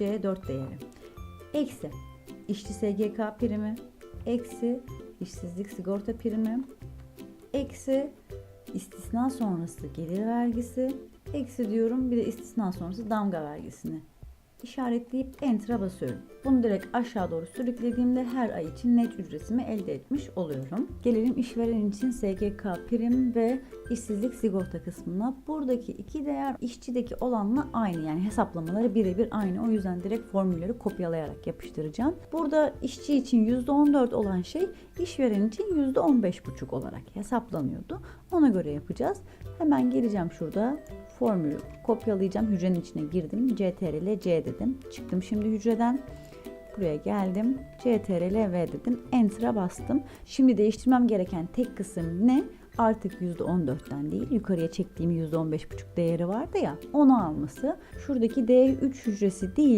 C4 değeri. Eksi işçi SGK primi, eksi işsizlik sigorta primi, eksi istisna sonrası gelir vergisi, eksi diyorum bir de istisna sonrası damga vergisini işaretleyip enter'a basıyorum. Bunu direkt aşağı doğru sürüklediğimde her ay için net ücretimi elde etmiş oluyorum. Gelelim işveren için SGK prim ve işsizlik sigorta kısmına. Buradaki iki değer işçideki olanla aynı yani hesaplamaları birebir aynı. O yüzden direkt formülleri kopyalayarak yapıştıracağım. Burada işçi için %14 olan şey işveren için %15,5 olarak hesaplanıyordu. Ona göre yapacağız. Hemen geleceğim şurada formülü kopyalayacağım. Hücrenin içine girdim. CTRL C dedim. Çıktım şimdi hücreden. Buraya geldim. CTRL V dedim. Enter'a bastım. Şimdi değiştirmem gereken tek kısım ne? Artık %14'ten değil yukarıya çektiğim %15,5 değeri vardı ya onu alması. Şuradaki D3 hücresi değil